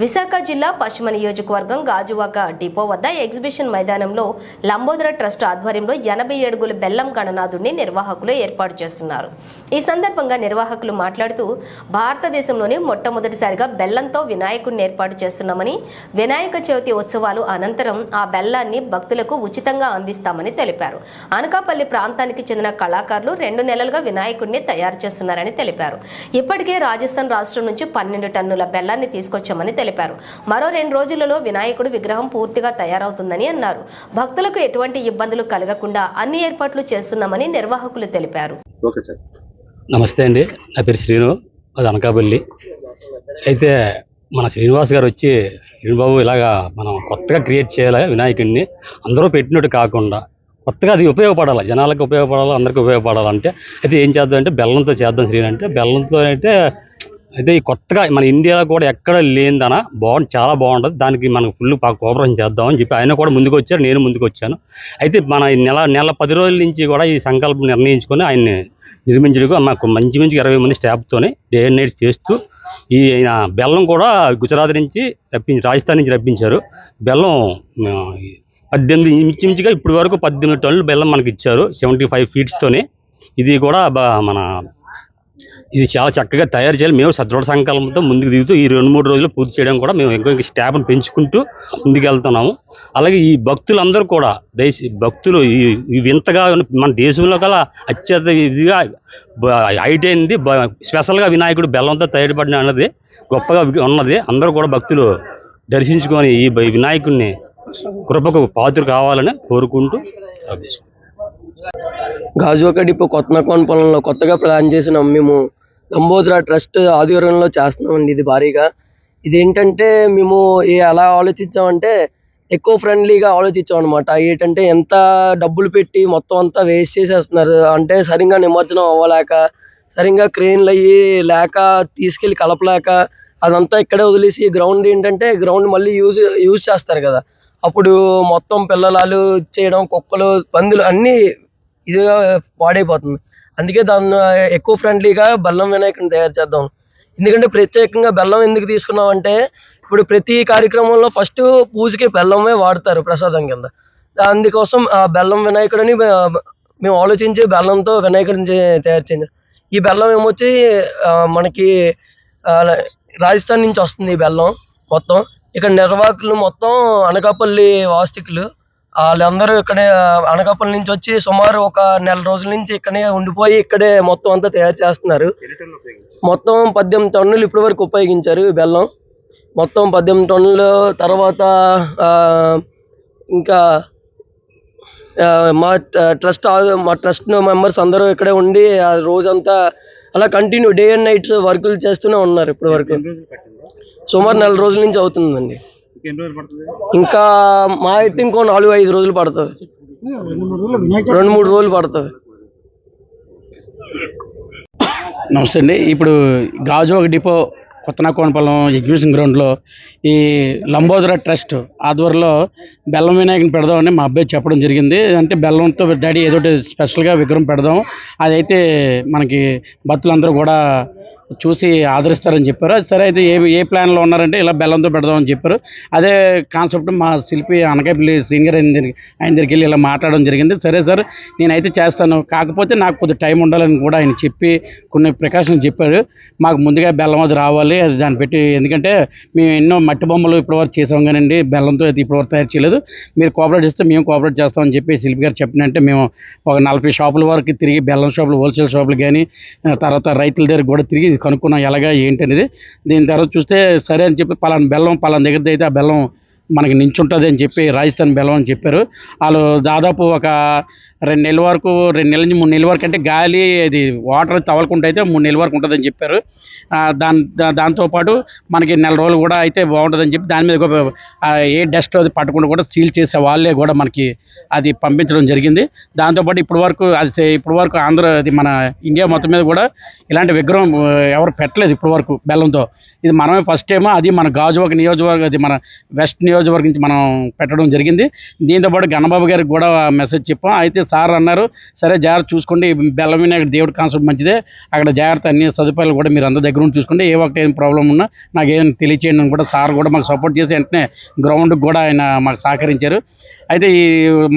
విశాఖ జిల్లా పశ్చిమ నియోజకవర్గం గాజువాక డిపో వద్ద ఎగ్జిబిషన్ మైదానంలో లంబోదర ట్రస్ట్ ఆధ్వర్యంలో ఎనభై ఏడుగుల బెల్లం గణనాథుడిని నిర్వాహకులు ఏర్పాటు చేస్తున్నారు. ఈ సందర్భంగా నిర్వాహకులు మాట్లాడుతూ భారతదేశంలోనే మొట్టమొదటిసారిగా బెల్లంతో వినాయకుడిని ఏర్పాటు చేస్తున్నామని వినాయక చవితి ఉత్సవాలు అనంతరం ఆ బెల్లాన్ని భక్తులకు ఉచితంగా అందిస్తామని తెలిపారు. అనకాపల్లి ప్రాంతానికి చెందిన కళాకారులు రెండు నెలలుగా వినాయకుడిని తయారు చేస్తున్నారని తెలిపారు. ఇప్పటికే రాజస్థాన్ రాష్ట్రం నుంచి పన్నెండు టన్నుల బెల్లాన్ని తీసుకొచ్చామని తెలిపారు. మరో రెండు రోజులలో వినాయకుడు విగ్రహం పూర్తిగా తయారవుతుందని అన్నారు. భక్తులకు ఎటువంటి ఇబ్బందులు కలగకుండా అన్ని ఏర్పాట్లు చేస్తున్నామని నిర్వాహకులు తెలిపారు. Okay sir. నమస్తే అండి. నా పేరు శ్రీను. అది అనకాపల్లి. అయితే మన శ్రీనివాస్ గారు వచ్చి శ్రీనుబాబు ఇలాగా మనం కొత్తగా క్రియేట్ చేయాలి వినాయకుడిని? అందరూ పెట్టినట్టు కాకుండా కొత్తగా అది ఉపయోగపడాలి? జనాలకు ఉపయోగపడాలి? అందరికీ ఉపయోగపడాలంటే అయితే ఏం చేద్దాం? అంటే బెల్లంతో చేద్దాం శ్రీను. అంటే బెల్లంతో అయితే అయితే ఈ కొత్తగా మన ఇండియాలో కూడా ఎక్కడ లేనిదన బాగుంది చాలా బాగుంటుంది. దానికి మనకు ఫుల్ కోఆపరేషన్ చేద్దామని చెప్పి ఆయన కూడా ముందుకు వచ్చారు నేను ముందుకు వచ్చాను అయితే మన ఈ నెల నెల పది రోజుల నుంచి కూడా ఈ సంకల్పం నిర్ణయించుకొని ఆయన్ని నిర్మించడానికి మాకు మంచి మంచి ఇరవై మంది స్టాఫ్తోనే డే అండ్ నైట్ చేస్తూ ఈ ఆయన బెల్లం కూడా గుజరాత్ నుంచి రప్పించి రాజస్థాన్ నుంచి రప్పించారు. బెల్లం పద్దెనిమిది ఇంచుమించుగా ఇప్పటి వరకు పద్దెనిమిది టన్నులు బెల్లం మనకి ఇచ్చారు సెవెంటీ ఫైవ్ ఫీట్స్తోనే ఇది కూడా మన ఇది చాలా చక్కగా తయారు చేయాలి. మేము సదృఢ సంకల్పంతో ముందుకు దిగుతూ ఈ రెండు మూడు రోజులు పూర్తి చేయడం కూడా మేము ఇంకో ఇంక పెంచుకుంటూ ముందుకెళ్తున్నాము అలాగే ఈ భక్తులందరూ కూడా దేశ భక్తులు ఈ వింతగా ఉన్న మన దేశంలో గల అత్యంత ఇదిగా హైట్ అయింది స్పెషల్గా వినాయకుడు బెల్లంతో తయారుపడిన అన్నది గొప్పగా ఉన్నది. అందరూ కూడా భక్తులు దర్శించుకొని ఈ వినాయకుడిని కృపకు పాత్ర కావాలని కోరుకుంటూ గాజువాక డిపో కొత్తనకోన పొలంలో కొత్తగా ప్లాన్ చేసినాం మేము లంబోదరా ట్రస్ట్ ఆధ్వర్యంలో చేస్తున్నామండి ఇది భారీగా. ఇదేంటంటే మేము ఎలా ఆలోచించామంటే ఎక్కువ ఫ్రెండ్లీగా ఆలోచించాం అనమాట ఏంటంటే ఎంత డబ్బులు పెట్టి మొత్తం అంతా వేస్ట్ చేసేస్తున్నారు. అంటే సరిగ్గా నిమజ్జనం అవ్వలేక సరిగ్గా క్రేన్లు అయ్యి లేక తీసుకెళ్ళి కలపలేక అదంతా ఇక్కడే వదిలేసి గ్రౌండ్ ఏంటంటే గ్రౌండ్ మళ్ళీ యూజ్ యూజ్ చేస్తారు కదా. అప్పుడు మొత్తం పిల్లలాలు చేయడం కుక్కలు పందులు అన్నీ ఇదిగా పాడైపోతుంది. అందుకే దాన్ని ఎక్కువ ఫ్రెండ్లీగా బెల్లం వినాయకుని తయారు చేద్దాం. ఎందుకంటే ప్రత్యేకంగా బెల్లం ఎందుకు తీసుకున్నాం అంటే ఇప్పుడు ప్రతి కార్యక్రమంలో ఫస్ట్ పూజకి బెల్లమే వాడతారు ప్రసాదం కింద. అందుకోసం ఆ బెల్లం వినాయకుడిని మేము ఆలోచించి బెల్లంతో వినాయకుడిని తయారు చేయాలి ఈ బెల్లం ఏమొచ్చి మనకి రాజస్థాన్ నుంచి వస్తుంది ఈ బెల్లం మొత్తం. ఇక్కడ నిర్వాహకులు మొత్తం అనకాపల్లి వాస్తకులు వాళ్ళందరూ ఇక్కడే అనకాపల్లి నుంచి వచ్చి సుమారు ఒక నెల రోజుల నుంచి ఇక్కడే ఉండిపోయి ఇక్కడే మొత్తం అంతా తయారు చేస్తున్నారు. మొత్తం పద్దెనిమిది టన్నులు ఇప్పటి వరకు ఉపయోగించారు బెల్లం. మొత్తం పద్దెనిమిది టన్నులు తర్వాత ఇంకా మా ట్రస్ట్ మా ట్రస్ట్ మెంబర్స్ అందరూ ఇక్కడే ఉండి ఆ రోజంతా అలా కంటిన్యూ డే అండ్ నైట్స్ వర్కులు చేస్తూనే ఉన్నారు ఇప్పటి వరకు. సుమారు నెల రోజుల నుంచి అవుతుందండి. ఇంకా మా అయితే ఇంకో నాలుగు ఐదు రోజులు పడుతుంది. రెండు మూడు రోజులు పడుతుంది. నమస్తే అండి. ఇప్పుడు గాజువాక డిపో కొత్తనకోనపాలెం ఎగ్జిబిషన్ గ్రౌండ్లో ఈ లంబోదర ట్రస్ట్ ఆధ్వర్యంలో బెల్లం వినాయకుని పెడదామని మా అబ్బాయి చెప్పడం జరిగింది. అంటే బెల్లంతో డాడీ ఏదో స్పెషల్గా విగ్రహం పెడదాం. అదైతే మనకి భక్తులందరూ కూడా చూసి ఆదరిస్తారని చెప్పారు. సరే అయితే ఏ ఏ ప్లాన్లో ఉన్నారంటే ఇలా బెల్లంతో పెడదామని చెప్పారు. అదే కాన్సెప్ట్ మా శిల్పి అనకాపల్లి సింగర్ ఆయన దగ్గరికి ఆయన దగ్గరికి వెళ్ళి ఇలా మాట్లాడడం జరిగింది. సరే సార్ నేనైతే చేస్తాను. కాకపోతే నాకు కొద్ది టైం ఉండాలని కూడా ఆయన చెప్పి కొన్ని ప్రికాషన్స్ చెప్పారు. మాకు ముందుగా బెల్లం అది రావాలి. అది దాన్ని పెట్టి ఎందుకంటే మేము ఎన్నో మట్టి బొమ్మలు ఇప్పటివరకు చేసాం కానండి. బెల్లంతో అయితే ఇప్పటివరకు తయారు చేయలేదు. మీరు కోఆపరేట్ చేస్తే మేము కోఆపరేట్ చేస్తామని చెప్పి శిల్పి గారు చెప్పినంటే మేము ఒక నలభై షాపుల వరకు తిరిగి బెల్లం షాపులు హోల్సేల్ షాపులు కానీ తర్వాత రైతుల దగ్గర కూడా తిరిగి కనుక్కున్నాం ఎలాగా ఏంటి అనేది. దీని తర్వాత చూస్తే సరే అని చెప్పి పలానా బెల్లం పలానా దగ్గర అయితే ఆ బెల్లం మనకి నించుంటుంది అని చెప్పి రాజస్థాన్ బెల్లం అని చెప్పారు. వాళ్ళు దాదాపు ఒక రెండు నెలల వరకు రెండు నెలల నుంచి మూడు నెలల వరకు అంటే గాలి అది వాటర్ తవలకుండా అయితే మూడు నెలల వరకు ఉంటుందని చెప్పారు. దాని దాంతోపాటు మనకి నెల రోజులు కూడా అయితే బాగుంటుందని చెప్పి దాని మీద ఒక, ఏ డస్ట్ అది పట్టకుండా కూడా సీల్ చేసే వాళ్ళే కూడా మనకి అది పంపించడం జరిగింది. దాంతోపాటు ఇప్పటి వరకు అది ఇప్పటి వరకు ఆంధ్ర అది మన ఇండియా మొత్తం మీద కూడా ఇలాంటి విగ్రహం ఎవరు పెట్టలేదు ఇప్పటి వరకు బెల్లంతో. ఇది మనమే ఫస్ట్ టైం అది మన గాజువాక నియోజకవర్గం అది మన వెస్ట్ నియోజకవర్గం నుంచి మనం పెట్టడం జరిగింది. దీంతోపాటు గణబాబు గారికి కూడా మెసేజ్ చెప్పాం. అయితే సార్ అన్నారు. సరే జాగ్రత్త చూసుకోండి. బెల్లం వినాయకుడు దేవుడి కాన్సెప్ట్ మంచిదే. అక్కడ జాగ్రత్త అన్ని సదుపాయాలు కూడా మీరు అందరి దగ్గర ఉండి చూసుకోండి. ఏ ఒక్క ఏం ప్రాబ్లం ఉన్నా నాకు ఏదైనా తెలియచేయండి అని కూడా సార్ కూడా మాకు సపోర్ట్ చేసి వెంటనే గ్రౌండ్కి కూడా ఆయన మాకు సహకరించారు. అయితే ఈ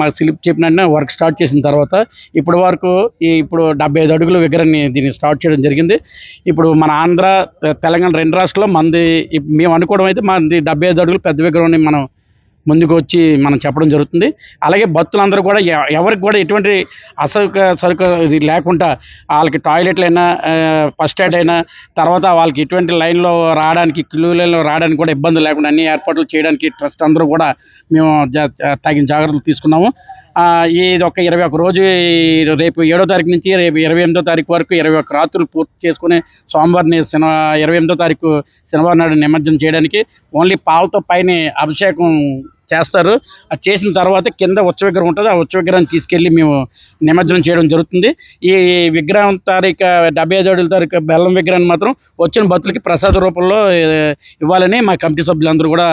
మాకు స్లిప్ చెప్పిన వెంటనే వర్క్ స్టార్ట్ చేసిన తర్వాత ఇప్పటి వరకు ఈ ఇప్పుడు డెబ్బై ఐదు అడుగుల విగ్రహాన్ని దీన్ని స్టార్ట్ చేయడం జరిగింది. ఇప్పుడు మన ఆంధ్ర తెలంగాణ రెండు రాష్ట్రాల్లో మంది మేము అనుకోవడం అయితే మనది డెబ్బై ఐదు అడుగులు పెద్ద విగ్రహాన్ని మనం ముందుకు వచ్చి మనం చెప్పడం జరుగుతుంది. అలాగే భక్తులందరూ కూడా ఎవరికి కూడా ఎటువంటి అసౌక సరుకు ఇది లేకుండా వాళ్ళకి టాయిలెట్లు అయినా ఫస్ట్ ఎయిడ్ అయినా తర్వాత వాళ్ళకి ఎటువంటి లైన్లో రావడానికి క్యూ లైన్లో రావడానికి కూడా ఇబ్బంది లేకుండా అన్ని ఏర్పాట్లు చేయడానికి ట్రస్ట్ అందరూ కూడా మేము జా- తగిన జాగ్రత్తలు తీసుకున్నాము. ఇది ఒక ఇరవై ఒక రోజు రేపు ఏడో తారీఖు నుంచి రేపు ఇరవై ఎనిమిదో తారీఖు వరకు ఇరవై ఒక రాత్రులు పూర్తి చేసుకుని సోమవారిని శని ఇరవై ఎనిమిదో తారీఖు శనివారం నాడు నిమజ్జనం చేయడానికి ఓన్లీ పాలతో పైన అభిషేకం చేస్తారు. అది చేసిన తర్వాత కింద ఉచ్చ విగ్రహం ఉంటుంది. ఆ ఉచ్చ విగ్రహాన్ని తీసుకెళ్ళి మేము నిమజ్జనం చేయడం జరుగుతుంది. ఈ విగ్రహం తారీఖు డెబ్బై ఐదు అడుగుల తారీఖు బెల్లం విగ్రహాన్ని మాత్రం వచ్చిన భక్తులకి ప్రసాద రూపంలో ఇవ్వాలని మా కమిటీ సభ్యులందరూ కూడా